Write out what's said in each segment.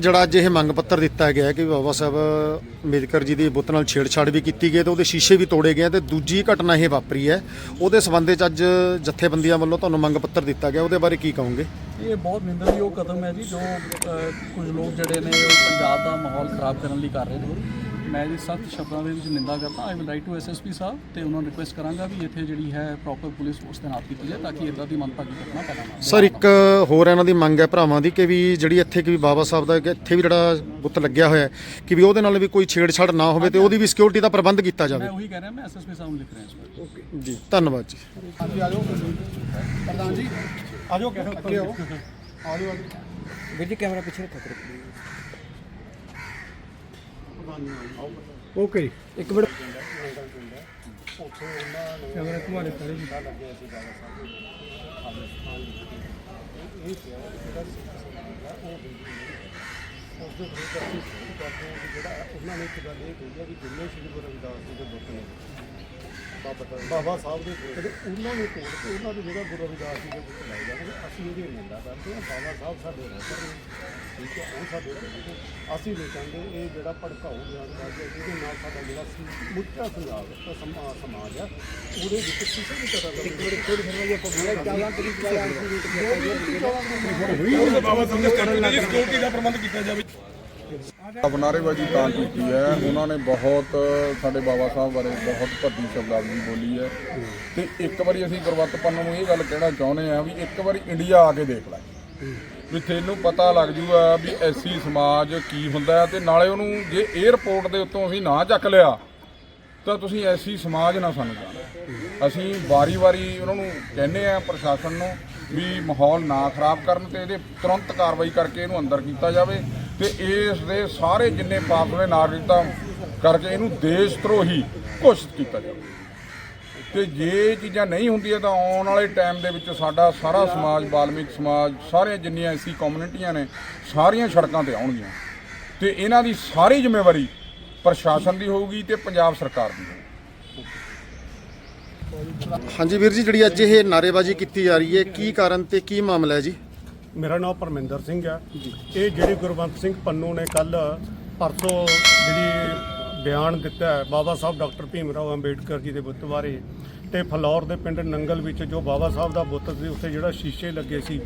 ਜਿਹੜਾ ਅੱਜ ਇਹ ਮੰਗ ਪੱਤਰ ਦਿੱਤਾ ਗਿਆ ਹੈ ਕਿ ਬਾਬਾ ਸਾਹਿਬ ਅੰਬੇਦਕਰ ਜੀ ਦੀ ਬੁੱਤ ਨਾਲ ਛੇੜਛਾੜ ਵੀ ਕੀਤੀ ਗਈ ਤੇ ਉਹਦੇ ਸ਼ੀਸ਼ੇ ਵੀ ਤੋੜੇ ਗਏ ਤੇ ਦੂਜੀ ਘਟਨਾ ਇਹ ਵਾਪਰੀ ਹੈ। ਉਹਦੇ ਸਬੰਧ ਵਿੱਚ ਅੱਜ ਜਥੇਬੰਦੀਆਂ ਵੱਲੋਂ ਤੁਹਾਨੂੰ ਮੰਗ ਪੱਤਰ ਦਿੱਤਾ ਗਿਆ। ਉਹਦੇ ਬਾਰੇ ਕੀ ਕਹੋਗੇ? ਇਹ ਬਹੁਤ ਨਿੰਦਣਯੋਗ ਕਦਮ ਹੈ ਜੀ, ਜੋ ਕੁਝ ਲੋਕ ਜਿਹੜੇ ਨੇ ਉਹ ਪੰਜਾਬ ਦਾ ਮਾਹੌਲ ਖਰਾਬ ਕਰਨ ਲਈ ਕਰ ਰਹੇ ਨੇ। ਮੈਂ ਜੀ ਸਖਤ ਸ਼ਬਦਾਂ ਦੇ ਵਿੱਚ ਨਿੰਦਾ ਕਰਦਾ I will write to SSP ਸਾਹਿਬ ਤੇ ਉਹਨਾਂ ਨੂੰ ਰਿਕੁਐਸਟ ਕਰਾਂਗਾ ਵੀ ਇੱਥੇ ਜਿਹੜੀ ਹੈ ਪ੍ਰੋਪਰ ਪੁਲਿਸ ਫੋਰਸ ਤੈਨਾਤ ਕੀਤੀ ਜਾਏ ਤਾਂ ਕਿ ਇਦਾਂ ਦੀ ਮੰਦਭਾਗੀ ਘਟਨਾ ਪੈਦਾ ਨਾ ਹੋਵੇ। ਸਰ ਇੱਕ ਹੋਰ ਇਹਨਾਂ ਦੀ ਮੰਗ ਹੈ ਭਰਾਵਾਂ ਦੀ ਕਿ ਵੀ ਜਿਹੜੀ ਇੱਥੇ ਕਿ ਵੀ ਬਾਬਾ ਸਾਹਿਬ ਦਾ ਇੱਥੇ ਵੀ ਜਿਹੜਾ ਬੁੱਤ ਲੱਗਿਆ ਹੋਇਆ ਹੈ ਕਿ ਵੀ ਉਹਦੇ ਨਾਲ ਵੀ ਕੋਈ ਛੇੜਛਾੜ ਨਾ ਹੋਵੇ ਤੇ ਉਹਦੀ ਵੀ ਸਿਕਿਉਰਿਟੀ ਦਾ ਪ੍ਰਬੰਧ ਕੀਤਾ ਜਾਵੇ। ਮੈਂ ਉਹੀ ਕਹਿ ਰਿਹਾ ਮੈਂ ਐਸਐਸਪੀ ਸਾਹਿਬ ਨੂੰ ਲਿਖ ਰਿਹਾ ਇਸ ਵਾਰ ਜੀ। ਧੰਨਵਾਦ ਜੀ। ਪ੍ਰਧਾਨ ਜੀ ਆਜੋ ਅੱਗੇ ਆਓ। ਆਜੋ ਆਜੋ। ਵੀਰ ਜੀ ਕੈਮਰਾ ਪਿੱਛੇ ਰੱਖੋ। ਓਕੇ ਇੱਕ ਮਿੰਟ। ਕੈਮਰਾ ਤੁਹਾਡੇ ਕੋਲੇ ਜੀ ਉਸਦੇ ਵਿਰੁੱਧ ਅਸੀਂ ਸ਼ੁਰੂ ਕਰਦੇ ਹਾਂ ਕਿ ਜਿਹੜਾ ਉਹਨਾਂ ਨੇ ਇੱਕ ਗੱਲ ਇਹ ਕਹੀ ਹੈ ਕਿ ਜਿੰਨੇ ਸ਼੍ਰੀ ਗੁਰੂ ਰਵਿਦਾਸ ਜੀ। ਦੇ ਬੁੱਤ ਨੇ ਬਾਬਾ ਸਾਹਿਬ ਦੇ ਨੇ ਉਹਨਾਂ ਨੂੰ ਤੋੜ ਕੇ ਉਹਨਾਂ ਦੀ ਜਗ੍ਹਾ ਗੁਰੂ ਰਵਿਦਾਸ ਜੀ ਦੇ ਬੁੱਤ ਲਾਏ ਜਾਣਗੇ ਅਸੀਂ ਇਹਦੀ ਨਿੰਦਾ ਕਰਦੇ ਹਾਂ ਬਾਬਾ ਸਾਹਿਬ ਸਾਡੇ ਰਹਿਤ ਨੇ। ਠੀਕ ਹੈ ਉਹ ਸਾਡੇ ਨੇ ਅਸੀਂ ਨਹੀਂ ਚਾਹੁੰਦੇ ਇਹ ਜਿਹੜਾ ਭੜਕਾਊ ਬਿਆਨਬਾਜ਼ੀ ਹੈ ਜਿਹਦੇ ਨਾਲ ਸਾਡਾ ਜਿਹੜਾ ਮੁੱਢਾ ਪੰਜਾਬ ਦਾ ਸਮਾ- ਸਮਾਜ ਹੈ ਉਹਦੇ ਵਿੱਚ ਕਿਸੇ ਵੀ ਤਰ੍ਹਾਂ ਦਾ ਇੱਕ ਮਿੰਟ ਥੋੜੀ ਸਮਝ ਆਪਾਂ ਬੋਲਿਆ 14 ਤਰੀਕ ਦਾ ਨਾਅਰੇਬਾਜ਼ੀ ਤਾਂ ਕੀਤੀ ਹੈ ਉਹਨਾਂ ਨੇ ਬਹੁਤ ਸਾਡੇ ਬਾਬਾ ਸਾਹਿਬ ਬਾਰੇ ਬਹੁਤ ਭੱਦੀ ਸ਼ਬਦਾਵਲੀ ਬੋਲੀ ਹੈ। ਤੇ ਇੱਕ ਵਾਰੀ ਅਸੀਂ ਗੁਰਵੱਤ ਪੰਨ ਨੂੰ ਇਹ ਗੱਲ ਕਹਿਣਾ ਚਾਹੁੰਦੇ ਆ ਵੀ ਇੱਕ ਵਾਰੀ ਇੰਡੀਆ ਆ ਕੇ ਦੇਖ ਲੈ। ਵੀ ਤੈਨੂੰ ਪਤਾ ਲੱਗ ਜੂਗਾ ਵੀ ਐਸੀ ਸਮਾਜ ਕੀ ਹੁੰਦਾ ਹੈ ਤੇ ਨਾਲੇ ਉਹਨੂੰ ਜੇ 에ਅਰਪੋਰਟ ਦੇ ਉੱਤੋਂ ਅਸੀਂ ਨਾ ਚੱਕ ਲਿਆ, ਤਾਂ ਤੁਸੀਂ ਐਸੀ ਸਮਾਜ ਨਾ ਸਾਨੂੰ ਜਾਣੋ। ਅਸੀਂ ਵਾਰੀ-ਵਾਰੀ ਉਹਨਾਂ ਨੂੰ ਕਹਿੰਦੇ ਆ ਪ੍ਰਸ਼ਾਸਨ ਨੂੰ ਵੀ ਮਾਹੌਲ ਨਾ ਖਰਾਬ ਕਰਨ ਤੇ ਇਹਦੇ ਤੁਰੰਤ ਕਾਰਵਾਈ ਕਰਕੇ ਇਹਨੂੰ ਅੰਦਰ ਕੀਤਾ ਜਾਵੇ ਤੇ ਇਸ ਦੇ ਸਾਰੇ ਜਿੰਨੇ ਪਾਪਲੇ ਨਾਗਰਿਕਤਾ ਕਰਕੇ ਇਹਨੂੰ ਦੇਸ਼ ਧਰੋਹੀ ਘੋਸ਼ਿਤ ਕੀਤਾ ਜਾਵੇ। ਤੇ ਜੇ ਇਹ ਚੀਜ਼ਾਂ ਨਹੀਂ ਹੁੰਦੀਆਂ ਤਾਂ ਆਉਣ ਵਾਲੇ ਟਾਈਮ ਦੇ ਵਿੱਚ ਸਾਡਾ ਸਾਰਾ ਸਮਾਜ ਬਾਲਮਿਕ ਸਮਾਜ ਸਾਰੇ ਜਿੰਨੀਆਂ ਐਸੀ ਕਮਿਊਨਿਟੀਆਂ ਨੇ ਸਾਰੀਆਂ ਸੜਕਾਂ ਤੇ ਆਉਣਗੀਆਂ। ਤੇ ਇਹਨਾਂ ਦੀ ਸਾਰੀ ਜ਼ਿੰਮੇਵਾਰੀ ਪ੍ਰਸ਼ਾਸਨ ਦੀ ਹੋਊਗੀ ਤੇ ਪੰਜਾਬ ਸਰਕਾਰ ਦੀ ਹੋਊਗੀ। ਹਾਂਜੀ ਵੀਰ ਜੀ ਜਿਹੜੀ ਅੱਜ ਇਹ ਨਾਰੇਬਾਜ਼ੀ ਕੀਤੀ ਜਾ ਰਹੀ ਹੈ ਕੀ ਕਾਰਨ ਤੇ ਕੀ ਮਾਮਲਾ ਹੈ ਜੀ? ਮੇਰਾ ਨਾਮ ਪਰਮਿੰਦਰ ਸਿੰਘ ਹੈ। ਇਹ ਜਿਹੜੀ ਗੁਰਵੰਤ ਸਿੰਘ ਪੰਨੂ ਨੇ ਕੱਲ ਪਰਸੋਂ ਜਿਹੜੀ ਬਿਆਨ ਦਿੱਤਾ ਹੈ। ਬਾਬਾ ਸਾਹਿਬ ਡਾਕਟਰ ਭੀਮ ਰਾਓ ਅੰਬੇਡਕਰ ਜੀ ਦੇ ਬੁੱਤ ਬਾਰੇ ਤੇ ਫਲੌਰ ਦੇ ਪਿੰਡ ਨੰਗਲ ਵਿੱਚ ਜੋ ਬਾਬਾ ਸਾਹਿਬ ਦਾ ਬੁੱਤ ਸੀ, ਉੱਥੇ ਜਿਹੜਾ ਸ਼ੀਸ਼ੇ ਲੱਗੇ ਸੀ,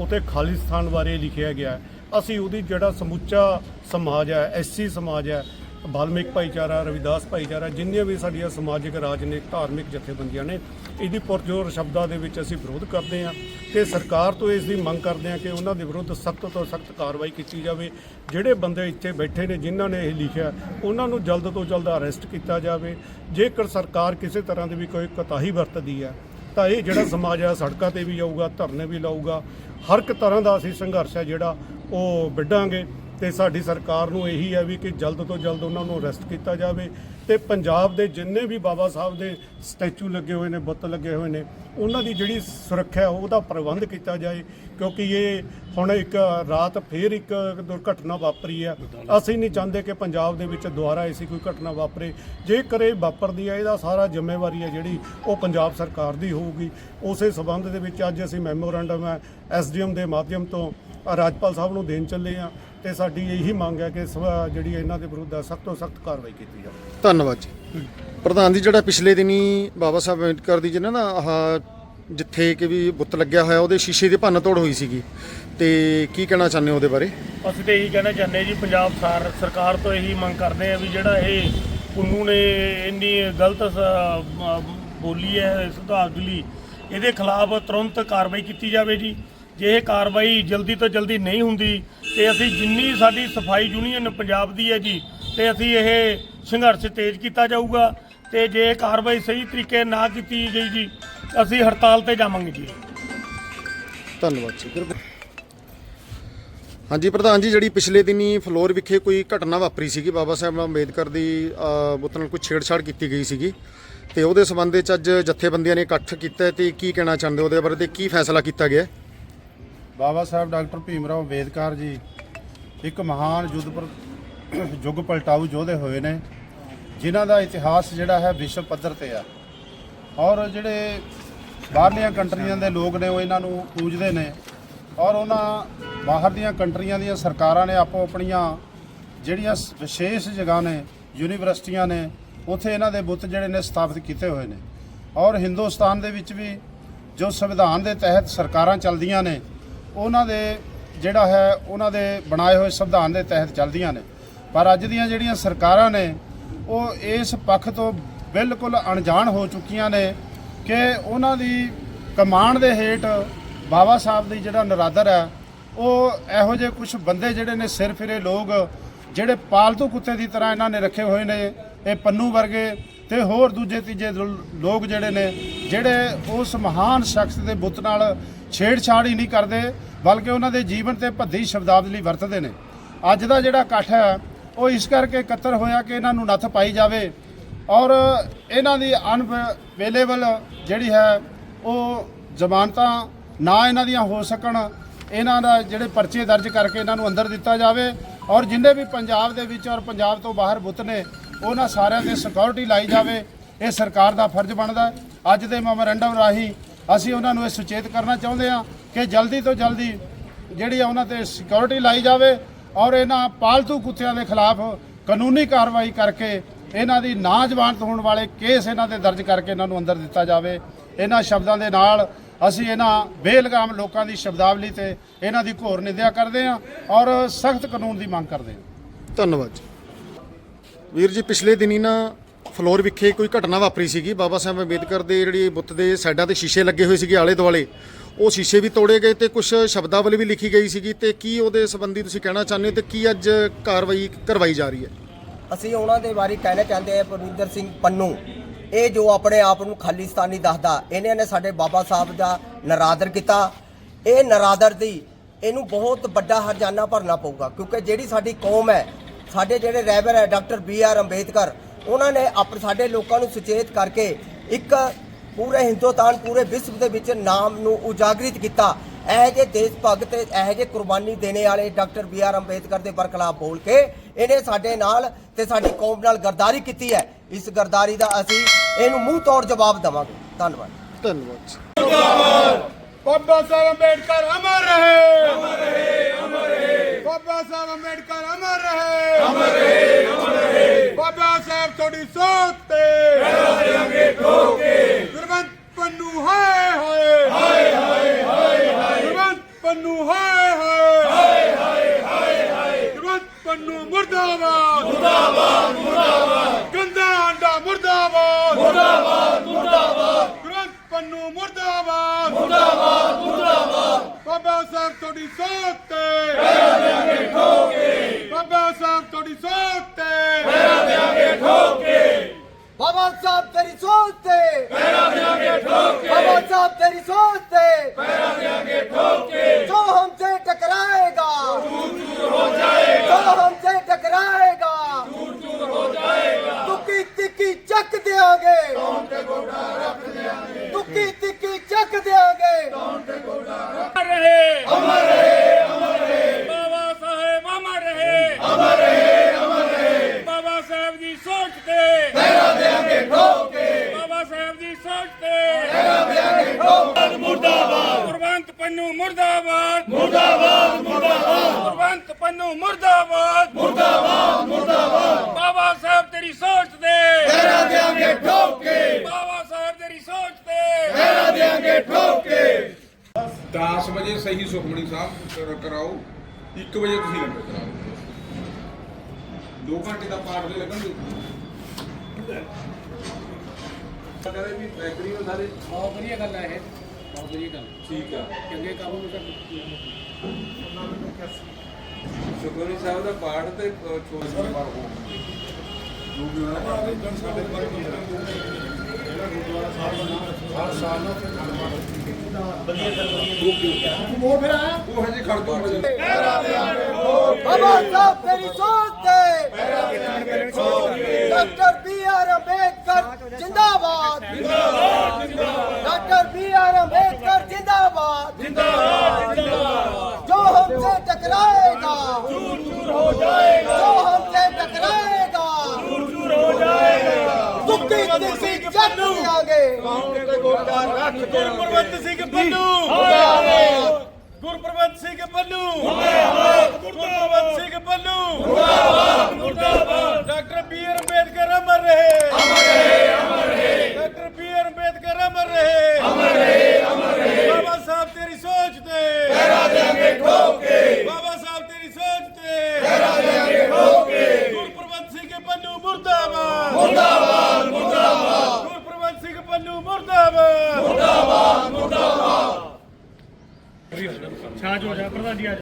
ਉੱਥੇ ਖਾਲਿਸਤਾਨ ਬਾਰੇ ਲਿਖਿਆ ਗਿਆ ਅਸੀਂ ਉਹਦੀ ਜਿਹੜਾ ਸਮੁੱਚਾ ਸਮਾਜ ਹੈ, ਐਸਸੀ ਸਮਾਜ ਹੈ ਬਾਲਮਿਕ ਭਾਈਚਾਰਾ, ਰਵਿਦਾਸ ਭਾਈਚਾਰਾ, ਜਿੰਨੀਆਂ ਵੀ ਸਾਡੀਆਂ ਸਮਾਜਿਕ, ਰਾਜਨੀਤਿਕ, ਧਾਰਮਿਕ ਜਥੇਬੰਦੀਆਂ ਨੇ ਇਹਦੀ ਪੁਰਜੋਰ ਸ਼ਬਦਾਂ ਦੇ ਵਿੱਚ ਅਸੀਂ ਵਿਰੋਧ ਕਰਦੇ ਹਾਂ ਤੇ ਸਰਕਾਰ ਤੋਂ ਇਸ ਦੀ ਮੰਗ ਕਰਦੇ ਹਾਂ ਕਿ ਉਹਨਾਂ ਦੇ ਵਿਰੁੱਧ ਸਖਤ ਤੋਂ ਸਖਤ ਕਾਰਵਾਈ ਕੀਤੀ ਜਾਵੇ। ਜਿਹੜੇ ਬੰਦੇ ਇੱਥੇ ਬੈਠੇ ਨੇ, ਜਿਨ੍ਹਾਂ ਨੇ ਇਹ ਲਿਖਿਆ, ਉਹਨਾਂ ਨੂੰ ਜਲਦ ਤੋਂ ਜਲਦ ਅਰੈਸਟ ਕੀਤਾ ਜਾਵੇ। ਜੇਕਰ ਸਰਕਾਰ ਕਿਸੇ ਤਰ੍ਹਾਂ ਦੀ ਵੀ ਕੋਈ ਕੋਤਾਹੀ ਵਰਤਦੀ ਹੈ, ਤਾਂ ਇਹ ਜਿਹੜਾ ਸਮਾਜ ਹੈ, ਸੜਕਾਂ ਤੇ ਵੀ ਜਾਊਗਾ ਧਰਨੇ ਵੀ ਲਾਊਗਾ। ਹਰ ਇੱਕ ਤਰ੍ਹਾਂ ਦਾ ਅਸੀਂ ਸੰਘਰਸ਼ ਹੈ ਜਿਹੜਾ ਉਹ ਵਿੱਢਾਂਗੇ। ਤੇ ਸਾਡੀ ਸਰਕਾਰ ਨੂੰ ਇਹੀ ਹੈ ਵੀ ਕਿ ਜਲਦ ਤੋਂ ਜਲਦ ਉਹਨਾਂ ਨੂੰ ਅਰੈਸਟ ਕੀਤਾ ਜਾਵੇ ਤੇ ਪੰਜਾਬ ਦੇ ਜਿੰਨੇ ਵੀ ਬਾਬਾ ਸਾਹਿਬ ਦੇ ਸਟੈਚੂ ਲੱਗੇ ਹੋਏ ਨੇ, ਬੁੱਤ ਲੱਗੇ ਹੋਏ ਨੇ, ਉਹਨਾਂ ਦੀ ਜਿਹੜੀ ਸੁਰੱਖਿਆ ਉਹਦਾ ਪ੍ਰਬੰਧ ਕੀਤਾ ਜਾਏ, ਕਿਉਂਕਿ ਇਹ ਹੁਣ ਇੱਕ ਰਾਤ ਫੇਰ ਇੱਕ ਦੁਰਘਟਨਾ ਵਾਪਰੀ ਹੈ। ਅਸੀਂ ਨਹੀਂ ਚਾਹੁੰਦੇ ਕਿ ਪੰਜਾਬ ਦੇ ਵਿੱਚ ਦੁਬਾਰਾ ਐਸੀ ਕੋਈ ਘਟਨਾ ਵਾਪਰੇ। ਜੇਕਰ ਇਹ ਵਾਪਰਦੀ ਹੈ, ਇਹਦਾ ਸਾਰਾ ਜ਼ਿੰਮੇਵਾਰੀ ਹੈ ਜਿਹੜੀ ਉਹ ਪੰਜਾਬ ਸਰਕਾਰ ਦੀ ਹੋਊਗੀ। ਉਸੇ ਸਬੰਧ ਦੇ ਵਿੱਚ ਅੱਜ ਅਸੀਂ ਮੈਮੋਰੈਂਡਮ ਹੈ ਐਸਡੀਐਮ ਦੇ ਮਾਧਿਅਮ ਤੋਂ ਰਾਜਪਾਲ ਸਾਹਿਬ ਨੂੰ ਦੇਣ ਚੱਲੇ ਆ ਤੇ ਸਾਡੀ ਇਹੀ ਮੰਗ ਹੈ ਕਿ ਸਵਾ- ਜਿਹੜੀ ਇਹਨਾਂ ਦੇ ਵਿਰੁੱਧ ਸਖਤ ਤੋਂ ਸਖਤ ਕਾਰਵਾਈ ਕੀਤੀ ਜਾਵੇ। ਧੰਨਵਾਦ ਜੀ। ਪ੍ਰਧਾਨ ਜੀ ਜਿਹੜਾ ਪਿਛਲੇ ਦਿਨੀ ਬਾਬਾ ਸਾਹਿਬ ਅੰਬੇਡਕਰ ਦੀ ਜਿਹਨਾਂ ਨਾ ਆਹ ਜਿੱਥੇ ਕਿ ਵੀ ਬੁੱਤ ਲੱਗਿਆ ਹੋਇਆ ਉਹਦੇ ਸ਼ੀਸ਼ੇ ਦੀ ਭੰਨ ਤੋੜ ਹੋਈ ਸੀਗੀ। ਤੇ ਕੀ ਕਹਿਣਾ ਚਾਹੁੰਦੇ ਹੋ ਉਹਦੇ ਬਾਰੇ? ਅਸੀਂ ਤੇ ਇਹੀ ਕਹਿਣਾ ਚਾਹੁੰਦੇ ਜੀ ਪੰਜਾਬ ਸਰ- ਸਰਕਾਰ ਤੋਂ ਇਹੀ ਮੰਗ ਕਰਦੇ ਆ ਵੀ ਜਿਹੜਾ ਇਹ ਪੁੰਨੂ ਨੇ ਇੰਨੀ ਗਲਤ ਸ- ਬੋਲੀ ਹੈ ਸੁਧਾਰਜਲੀ ਇਹਦੇ ਖਿਲਾਫ ਤੁਰੰਤ ਕਾਰਵਾਈ ਕੀਤੀ ਜਾਵੇ ਜੀ। ਜੇ ਇਹ ਕਾਰਵਾਈ ਜਲਦੀ ਤੋਂ ਜਲਦੀ ਨਹੀਂ ਹੁੰਦੀ ਤੇ ਅਸੀਂ ਜਿੰਨੀ ਸਾਡੀ ਸਫ਼ਾਈ ਯੂਨੀਅਨ ਪੰਜਾਬ ਦੀ ਹੈ ਜੀ ਤੇ ਅਸੀਂ ਇਹ ਸੰਘਰਸ਼ ਤੇਜ਼ ਕੀਤਾ ਜਾਊਗਾ ਤੇ ਜੇ ਕਾਰਵਾਈ ਸਹੀ ਤਰੀਕੇ ਨਾ ਕੀਤੀ ਗਈ ਜੀ ਅਸੀਂ ਹੜਤਾਲ ਤੇ ਜਾਵਾਂਗੇ ਜੀ। ਧੰਨਵਾਦ ਜੀ। ਬਿਲਕੁਲ ਹਾਂਜੀ ਪ੍ਰਧਾਨ ਜੀ ਜਿਹੜੀ ਪਿਛਲੇ ਦਿਨੀ ਫਲੋਰ ਵਿਖੇ ਕੋਈ ਘਟਨਾ ਵਾਪਰੀ ਸੀਗੀ ਬਾਬਾ ਸਾਹਿਬ ਅੰਬੇਦਕਰ ਦੀ ਅਹ, ਬੁੱਤ ਨਾਲ ਕੋਈ ਛੇੜਛਾੜ ਕੀਤੀ ਗਈ ਸੀਗੀ ਤੇ ਉਹਦੇ ਸੰਬੰਧ ਵਿੱਚ ਅੱਜ ਜਥੇਬੰਦੀਆਂ ਨੇ ਇਕੱਠ ਕੀਤਾ ਹੈ ਤੇ ਕੀ ਕਹਿਣਾ ਚਾਹੁੰਦੇ ਉਹਦੇ ਬਾਰੇ ਤੇ ਕੀ ਫੈਸਲਾ ਕੀਤਾ ਗਿਆ ਬਾਬਾ ਸਾਹਿਬ ਡਾਕਟਰ ਭੀਮ ਰਾਓ ਅੰਬੇਦਕਰ ਜੀ ਇੱਕ ਮਹਾਨ ਯੁੱਧ ਪਰ ਯੁੱਗ ਪਲਟਾਊ ਯੋਧੇ ਹੋਏ ਨੇ, ਜਿਨ੍ਹਾਂ ਦਾ ਇਤਿਹਾਸ ਜਿਹੜਾ ਹੈ ਵਿਸ਼ਵ ਪੱਧਰ ਤੇ ਆ। ਔਰ ਜਿਹੜੇ ਬਾਹਰਲੀਆਂ ਕੰਟਰੀਆਂ ਦੇ ਲੋਕ ਨੇ, ਉਹ ਇਹਨਾਂ ਨੂੰ ਪੂਜਦੇ ਨੇ। ਔਰ ਉਹਨਾਂ ਬਾਹਰ ਦੀਆਂ ਕੰਟਰੀਆਂ ਦੀਆਂ ਸਰਕਾਰਾਂ ਨੇ ਆਪੋ ਆਪਣੀਆਂ ਜਿਹੜੀਆਂ ਵਿਸ਼ੇਸ਼ ਜਗ੍ਹਾ ਨੇ, ਯੂਨੀਵਰਸਿਟੀਆਂ ਨੇ, ਉੱਥੇ ਇਹਨਾਂ ਦੇ ਬੁੱਤ ਜਿਹੜੇ ਨੇ ਸਥਾਪਿਤ ਕੀਤੇ ਹੋਏ ਨੇ। ਔਰ ਹਿੰਦੁਸਤਾਨ ਦੇ ਵਿੱਚ ਵੀ ਜੋ ਸੰਵਿਧਾਨ ਦੇ ਤਹਿਤ ਸਰਕਾਰਾਂ ਚੱਲਦੀਆਂ ਨੇ ਉਹਨਾਂ ਦੇ ਜਿਹੜਾ ਹੈ, ਉਹਨਾਂ ਦੇ ਬਣਾਏ ਹੋਏ ਸੰਵਿਧਾਨ ਦੇ ਤਹਿਤ ਚੱਲਦੀਆਂ ਨੇ। ਪਰ ਅੱਜ ਦੀਆਂ ਜਿਹੜੀਆਂ ਸਰਕਾਰਾਂ ਨੇ, ਉਹ ਇਸ ਪੱਖ ਤੋਂ ਬਿਲਕੁਲ ਅਣਜਾਣ ਹੋ ਚੁੱਕੀਆਂ ਨੇ ਕਿ ਉਹਨਾਂ ਦੀ ਕਮਾਂਡ ਦੇ ਹੇਠ ਬਾਬਾ ਸਾਹਿਬ ਦੀ ਜਿਹੜਾ ਨਰਾਦਰ ਹੈ, ਉਹ ਇਹੋ ਜਿਹੇ ਕੁਝ ਬੰਦੇ ਜਿਹੜੇ ਨੇ ਸਿਰ ਫਿਰੇ ਲੋਕ, ਜਿਹੜੇ ਪਾਲਤੂ ਕੁੱਤੇ ਦੀ ਤਰ੍ਹਾਂ ਇਹਨਾਂ ਨੇ ਰੱਖੇ ਹੋਏ ਨੇ, ਇਹ ਪੰਨੂ ਵਰਗੇ ਤੇ ਹੋਰ ਦੂਜੇ ਤੀਜੇ ਲੋਕ ਜਿਹੜੇ ਨੇ, ਜਿਹੜੇ ਉਸ ਮਹਾਨ ਸ਼ਖਸ ਦੇ ਬੁੱਤ ਨਾਲ ਛੇੜਛਾੜ ਹੀ ਨਹੀਂ ਕਰਦੇ, ਬਲਕਿ ਉਹਨਾਂ ਦੇ ਜੀਵਨ ਤੇ ਭੱਦੀ ਸ਼ਬਦਾਵਲੀ ਵਰਤਦੇ ਨੇ। ਅੱਜ ਦਾ ਜਿਹੜਾ ਇਕੱਠ ਹੈ, ਉਹ ਇਸ ਕਰਕੇ ਇਕੱਤਰ ਹੋਇਆ ਕਿ ਇਹਨਾਂ ਨੂੰ ਨੱਥ ਪਾਈ ਜਾਵੇ ਔਰ ਇਹਨਾਂ ਦੀ ਅਨਵੇਲੇਬਲ ਜਿਹੜੀ ਹੈ, ਉਹ ਜ਼ਮਾਨਤਾਂ ਨਾ ਇਹਨਾਂ ਦੀਆਂ ਹੋ ਸਕਣ, ਇਹਨਾਂ ਦਾ ਜਿਹੜੇ ਪਰਚੇ ਦਰਜ ਕਰਕੇ ਇਹਨਾਂ ਨੂੰ ਅੰਦਰ ਦਿੱਤਾ ਜਾਵੇ ਔਰ ਜਿੰਨੇ ਵੀ ਪੰਜਾਬ ਦੇ ਵਿੱਚ ਔਰ ਪੰਜਾਬ ਤੋਂ ਬਾਹਰ ਬੁੱਤ ਨੇ ਉਹਨਾਂ ਸਾਰਿਆਂ 'ਤੇ ਸਿਕਿਉਰਿਟੀ ਲਾਈ ਜਾਵੇ, ਇਹ ਸਰਕਾਰ ਦਾ ਫਰਜ਼ ਬਣਦਾ ਹੈ। ਅੱਜ ਦੇ ਮੈਮੋਰੈਂਡਮ ਰਾਹੀਂ ਅਸੀਂ ਉਹਨਾਂ ਨੂੰ ਇਹ ਸੁਚੇਤ ਕਰਨਾ ਚਾਹੁੰਦੇ ਹਾਂ ਕਿ ਜਲਦੀ ਤੋਂ ਜਲਦੀ ਜਿਹੜੀ ਆ ਉਹਨਾਂ ਤੇ ਸਿਕਿਉਰਿਟੀ ਲਾਈ ਜਾਵੇ ਔਰ ਇਹਨਾਂ ਪਾਲਤੂ ਕੁੱਤਿਆਂ ਦੇ ਖਿਲਾਫ ਕਾਨੂੰਨੀ ਕਾਰਵਾਈ ਕਰਕੇ ਇਹਨਾਂ ਦੀ ਨਾ ਜ਼ਮਾਨਤ ਹੋਣ ਵਾਲੇ ਕੇਸ ਇਹਨਾਂ ਤੇ ਦਰਜ ਕਰਕੇ ਇਹਨਾਂ ਨੂੰ ਅੰਦਰ ਦਿੱਤਾ ਜਾਵੇ। ਇਹਨਾਂ ਸ਼ਬਦਾਂ ਦੇ ਨਾਲ ਅਸੀਂ ਇਹਨਾਂ ਬੇਲਗਾਮ ਲੋਕਾਂ ਦੀ ਸ਼ਬਦਾਵਲੀ ਤੇ ਇਹਨਾਂ ਦੀ ਘੋਰ ਨਿੰਦਿਆ ਕਰਦੇ ਹਾਂ ਔਰ ਸਖਤ ਕਾਨੂੰਨ ਦੀ ਮੰਗ ਕਰਦੇ ਹਾਂ। ਧੰਨਵਾਦ ਜੀ। ਵੀਰ ਜੀ, ਪਿਛਲੇ ਦਿਨੀ ਨਾ ਫਲੋਰ ਵਿਖੇ ਕੋਈ ਘਟਨਾ ਵਾਪਰੀ ਸੀਗੀ। ਬਾਬਾ ਸਾਹਿਬ ਅੰਬੇਦਕਰ ਦੇ ਜਿਹੜੀ ਬੁੱਤ ਦੇ ਸਾਈਡਾਂ ਤੇ ਸ਼ੀਸ਼ੇ ਲੱਗੇ ਹੋਏ ਸੀਗੇ ਆਲੇ ਦੁਆਲੇ। ਉਹ ਸ਼ੀਸ਼ੇ ਵੀ ਤੋੜੇ ਗਏ ਤੇ ਕੁਝ ਸ਼ਬਦਾਵਲੀ ਵੀ ਲਿਖੀ ਗਈ ਸੀਗੀ ਤੇ ਕੀ ਉਹਦੇ ਸੰਬੰਧੀ ਤੁਸੀਂ ਕਹਿਣਾ ਚਾਹੁੰਦੇ ਹੋ ਤੇ ਕੀ ਅੱਜ ਕਾਰਵਾਈ ਕਰਵਾਈ ਜਾ ਰਹੀ ਹੈ? ਅਸੀਂ ਉਹਨਾਂ ਦੇ ਬਾਰੇ ਕਹਿਣਾ ਚਾਹੁੰਦੇ ਹਾਂ ਪਰਵਿੰਦਰ ਸਿੰਘ ਪੰਨੂ। ਇਹ ਜੋ ਆਪਣੇ ਆਪ ਨੂੰ ਖਾਲਿਸਤਾਨੀ ਦੱਸਦਾ, ਇਹਨਾਂ ਨੇ ਸਾਡੇ ਬਾਬਾ ਸਾਹਿਬ ਦਾ ਨਰਾਦਰ ਕੀਤਾ। ਇਹ ਨਰਾਦਰ ਦੀ ਇਹਨੂੰ ਬਹੁਤ ਵੱਡਾ ਹਰਜਾਨਾ ਭਰਨਾ ਪਊਗਾ, ਕਿਉਂਕਿ ਜਿਹੜੀ ਸਾਡੀ ਕੌਮ ਹੈ ਸਾਡੇ ਜਿਹੜੇ ਰਹਿਬਰ ਹੈ, ਡਾਕਟਰ ਬੀ ਆਰ ਅੰਬੇਦਕਰ, ਉਹਨਾਂ ਨੇ ਆਪ ਸਾਡੇ ਲੋਕਾਂ ਨੂੰ ਸੁਚੇਤ ਕਰਕੇ ਇੱਕ ਪੂਰੇ ਹਿੰਦੁਸਤਾਨ, ਪੂਰੇ ਵਿਸ਼ਵ ਦੇ ਵਿੱਚ ਨਾਮ ਨੂੰ ਉਜਾਗਰਿਤ ਕੀਤਾ। ਇਹ ਜੇ ਦੇਸ਼ ਭਗਤ ਤੇ ਇਹ ਜੇ ਕੁਰਬਾਨੀ ਦੇਣੇ ਵਾਲੇ ਡਾਕਟਰ ਬੀ ਆਰ ਅੰਬੇਦਕਰ ਦੇ ਬਰਖਲਾਫ ਬੋਲ ਕੇ ਇਹਨੇ ਸਾਡੇ ਨਾਲ ਤੇ ਸਾਡੀ ਕੌਮ ਨਾਲ ਗਰਦਾਰੀ ਕੀਤੀ ਹੈ। ਇਸ ਗਰਦਾਰੀ ਦਾ ਅਸੀਂ ਇਹਨੂੰ ਮੂੰਹ ਤੋੜ ਜਵਾਬ ਦੇਵਾਂਗੇ। ਧੰਨਵਾਦ। ਧੰਨਵਾਦ ਬਾਬਾ ਸਾਹਿਬ ਅੰਬੇਡਕਰ ਅਮਰ ਰਹੇ ਅਮਰ ਰਹੇ। ਬਾਬਾ ਸਾਹਿਬ ਅੰਬੇਡਕਰ ਅਮਰ ਰਹੇ। ਅਮਰ ਰਹੇ ਅਮਰ ਰਹੇ। ਬਾਬਾ ਸਾਹਿਬ ਤੁਹਾਡੀ ਸੋਚ ਤੇ। ਪਹਿਰਾ ਦੇਾਂਗੇ ਠੋਕ ਕੇ। ਗੁਰਵੰਤ ਪੰਨੂ ਹਾਏ ਹਾਏ। ਹਾਏ ਹਾਏ ਹਾਏ ਹਾਏ। ਗੁਰਵੰਤ ਪੰਨੂ ਹਾਏ ਹਾਏ। ਹਾਏ ਹਾਏ ਹਾਏ ਹਾਏ। ਗੁਰਵੰਤ ਪੰਨੂ ਮੁਰਦਾਬਾਦ। ਮੁਰਦਾਬਾਦ ਮੁਰਦਾਬਾਦ। ਗੰਦਾ ਅੰਡਾ ਮੁਰਦਾਬਾਦ। ਮੁਰਦਾਬਾਦ ਮੁਰਦਾਬਾਦ। ਗੁਰਵੰਤ ਪੰਨੂ ਮੁਰਦਾਬਾਦ। ਬਾਬਾ ਸਾਹਿਬ ਤੁਹਾਡੀ ਸੋਚ ਸਾਹਿਬ ਤੇਰੀ ਸੋਚ ਤੇ ਪਹਿਰਾ ਦੇਾਂਗੇ ਠੋਕ ਕੇ ਬਾਬਾ ਸਾਹਿਬ ਤੇਰੀ ਸੋਚ ਤੇ ਪਹਿਰਾ ਦੇਾਂਗੇ ਠੋਕ ਕੇ ਜੋ ਹਮਸੇ ਟਕਰਾਏਗਾ ਚੂਰ ਚੂਰ ਹੋ ਜਾਏਗਾ ਜੋ ਹਮਸੇ ਟਕਰਾਏਗਾ ਚੂਰ ਚੂਰ ਹੋ ਜਾਏਗਾ ਤੁਕੀ ਤਿੱਕੀ ਚੱਕ ਦੇਾਂਗੇ ਕੌਣ ਤੇ ਗੋਡਾ ਰੱਖ ਦੇਾਂਗੇ ਤੁਕੀ ਤਿੱਕੀ ਚੱਕ ਦੇਾਂਗੇ ਬਾਬਾ ਸਾਹਿਬ ਅਮਰ ਰਹੇ ਅਮਰ ਰਹੇ ਅਮਰ ਰਹੇ ਬਾਬਾ ਸਾਹਿਬ ਦੀ ਸੋਚ ਤੇ ਪਹਿਰਾ ਦੇਾਂਗੇ ਠੋਕ ਕੇ ਬਾਬਾ ਸਾਹਿਬ ਦੀ ਸੋਚ ਤੇ ਪਹਿਰਾ ਦੇਾਂਗੇ ਠੋਕ ਕੇ ਮੁਰਦਾਬਾਦ ਗੁਰਵੰਤ ਪੰਨੂ ਮੁਰਦਾਬਾਦ। ਮੁਰਦਾਬਾਦ ਮੁਰਦਾਬਾਦ। ਗੁਰਵੰਤ ਪੰਨੂ ਮੁਰਦਾਬਾਦ। ਮੁਰਦਾਬਾਦ ਮੁਰਦਾਬਾਦ। ਬਾਬਾ ਸਾਹਿਬ ਤੇਰੀ ਸੋਚ ਤੇ। ਪਹਿਰਾ ਦੇਾਂਗੇ ਠੋਕ। ਕੇ ਬਾਬਾ ਸਾਹਿਬ ਤੇਰੀ ਸੋਚ ਤੇ। ਪਹਿਰਾ ਦੇਾਂਗੇ ਠੋਕ। ਕੇ 10 ਵਜੇ ਸਹੀ ਸੁਖਮਣੀ ਸਾਹਿਬ ਕਰ- ਕਰਾਓ। 1 ਵਜੇ ਤੁਸੀਂ ਲੰਗਰ ਕਰਾਓ। 2 ਘੰਟੇ ਦਾ ਪਾਠ ਦੇ ਲੱਗਣਗੇ। ਕਹਿੰਦੇ ਵੀ ਬੈਕਰੀ ਨੂੰ ਸਾਰੇ ਬਹੁਤ ਵਧੀਆ ਗੱਲ ਹੈ ਇਹ। ਬਹੁਤ ਵਧੀਆ ਗੱਲ ਠੀਕ ਆ ਚੰਗੇ ਕੰਮ ਨੂੰ ਸੁਖਮਨੀ ਸਾਹਿਬ ਦਾ ਪਾਠ ਤੇ ਦੀ ਵਾਰ ਹੋ ਜੋ ਵੀ ਉਹਨਾਂ ਦਾ ਸਾਡੇ ਉਹ ਹਜੇ ਖੜ ਤੋਂ ਬਾਬਾ ਸਾਹਿਬ ਤੇਰੀ ਸੋਚ ਤੇ ਪਹਿਰਾ ਦੇਾਂਗੇ ਠੋਕ ਕੇ ਡਾਕਟਰ ਬੀ ਆਰ ਅੰਬੇਦਕਰ ਜਿੰਦਾਬਾਦ ਜਿੰਦਾਬਾਦ ਡਾਕਟਰ मेरी सोच दे डॉक्टर बी आर अम्बेडकर जिंदाबाद डॉक्टर बी आर अम्बेडकर जिंदाबाद जो हमसे टकराएगा जो हमसे टकराएगा दुखी किसी जग आगे गुरमत सिंह पंडू ਗੁਰਪ੍ਰਵੰਤ ਸਿੰਘ ਪੰਨੂ ਮੁਰਦਾਬਾਦ। ਗੁਰਪ੍ਰਵੰਤ ਸਿੰਘ ਪੰਨੂ ਮੁਰਦਾਬਾਦ। ਮੁਰਦਾਬਾਦ। ਡਾਕਟਰ ਬੀ ਆਰ ਅੰਬੇਦਕਰ ਅਮਰ ਰਹੇ। ਅਮਰ ਰਹੇ ਅਮਰ ਰਹੇ। ਡਾਕਟਰ ਬੀ ਆਰ ਅੰਬੇਦਕਰ ਅਮਰ ਰਹੇ। ਅਮਰ ਰਹੇ।